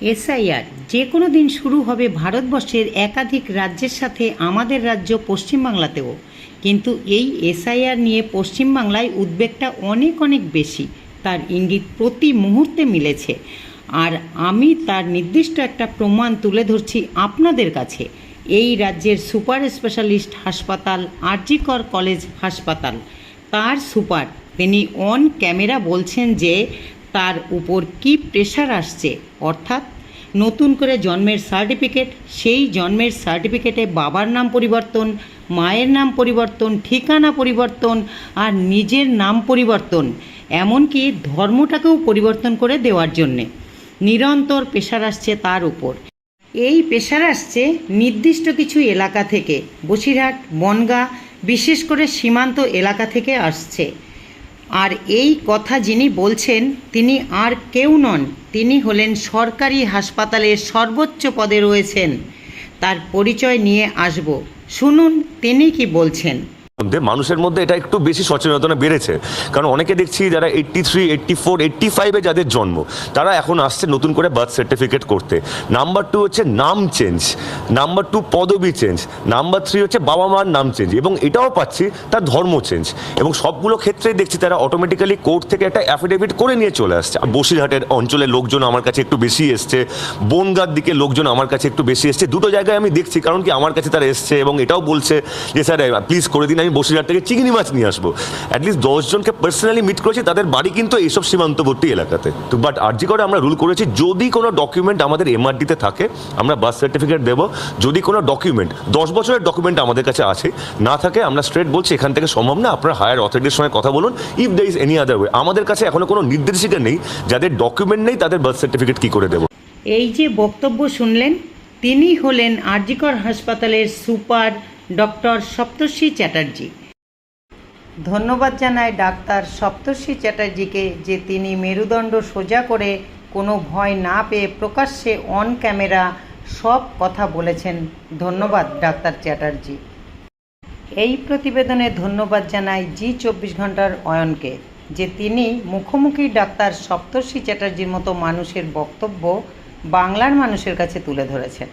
SIR, যে কোনো দিন শুরু হবে ভারতবর্ষের একাধিক রাজ্যের সাথে আমাদের রাজ্য পশ্চিমবাংলাতেও। কিন্তু এই এসআইআর নিয়ে পশ্চিমবাংলায় উদ্বেগটা অনেক অনেক বেশি। তার ইঙ্গিত প্রতি মুহূর্তে মিলেছে। আর আমি তার নির্দিষ্ট একটা প্রমাণ তুলে ধরছি আপনাদের কাছে। এই রাজ্যের সুপার স্পেশালিস্ট হাসপাতাল, আরজিকর কলেজ হাসপাতাল। তার সুপার, তিনি অন ক্যামেরা বলছেন যে তার উপর কি প্রেশার আসছে? অর্থাৎ নতুন করে জন্মের সার্টিফিকেট সেই জন্মের সার্টিফিকেটে বাবার নাম পরিবর্তন, মায়ের নাম পরিবর্তন, ঠিকানা পরিবর্তন আর নিজের নাম পরিবর্তন, এমনকি ধর্মটাকেও পরিবর্তন করে দেওয়ার জন্যে। নিরন্তর পেশার আসছে তার উপর। এই পেশার আসছে নির্দিষ্ট কিছু এলাকা থেকে, বসিরহাট, বনগাঁ, বিশেষ করে সীমান্ত এলাকা থেকে আসছে। আর এই কথা যিনি বলছেন, তিনি আর কেউ নন, তিনি হলেন সরকারি হাসপাতালের সর্বোচ্চ পদে রয়েছেন। তার পরিচয় নিয়ে আসব। শুনুন তিনি কি বলছেন। মধ্যে মানুষের মধ্যে এটা একটু বেশি সচেতনতা বেড়েছে। কারণ অনেকে দেখছি যারা eighty three eighty four eighty ফাইভে যাদের জন্ম, তারা এখন আসছে নতুন করে বার্থ সার্টিফিকেট করতে। নাম্বার টু হচ্ছে নাম চেঞ্জ নাম্বার টু পদবি চেঞ্জ নাম্বার থ্রি হচ্ছে বাবা মার নাম চেঞ্জ এবং এটাও পাচ্ছি তার ধর্ম চেঞ্জ এবং সবগুলো ক্ষেত্রেই দেখছি তারা অটোমেটিক্যালি কোর্ট থেকে একটা অ্যাফিডেভিট করে নিয়ে চলে আসছে। বসিরহাটের অঞ্চলের লোকজন আমার কাছে একটু বেশি এসছে, বনগার দিকে লোকজন আমার কাছে একটু বেশি এসছে। দুটো জায়গায় আমি দেখছি, কারণ কি আমার কাছে তারা এসছে এবং এটাও বলছে যে, স্যার প্লিজ করে দিন। আমি বসিরহাট থেকে চিংড়ি মাছ নিয়ে আসব। অ্যাটলিস্ট দশজনকে পার্সোনালি মিট করেছি, তাদের বাড়ি কিন্তু এইসব সীমান্তবর্তী এলাকাতে। তো বাট আরজি করে আমরা রুল করেছি, যদি কোনো ডকুমেন্ট আমাদের এমআরডিতে থাকে, আমরা বার্থ সার্টিফিকেট দেবো। যদি কোনো ডকুমেন্ট দশ বছরের ডকুমেন্ট আমাদের কাছে আছে, না থাকে, আমরা স্ট্রেট বলছি, এখান থেকে সম্ভব না, আপনার হায়ার অথরিটির সঙ্গে কথা বলুন if they is any other way আমাদের কাছে এখনও কোনো নির্দেশিকা নেই, যাদের ডকুমেন্ট নেই, তাদের বার্থ সার্টিফিকেট কী করে দেবো। এই যে বক্তব্য শুনলেন, তিনি হলেন আরজিকর হাসপাতালের সুপার ডক্টর সপ্তর্ষি চ্যাটার্জি। ধন্যবাদ জানায় ডাক্তার সপ্তর্ষি চ্যাটার্জিকে যে তিনি মেরুদণ্ড সোজা করে কোনো ভয় না পেয়ে প্রকাশ্যে অন ক্যামেরা সব কথা বলেছেন। ধন্যবাদ ডাক্তার চ্যাটার্জি। এই প্রতিবেদনে ধন্যবাদ জানাই জি চব্বিশ ঘণ্টার অয়নকে, যে তিনি মুখোমুখি ডাক্তার সপ্তর্ষি চ্যাটার্জির মতো মানুষের বক্তব্য বাংলার মানুষের কাছে তুলে ধরেছেন।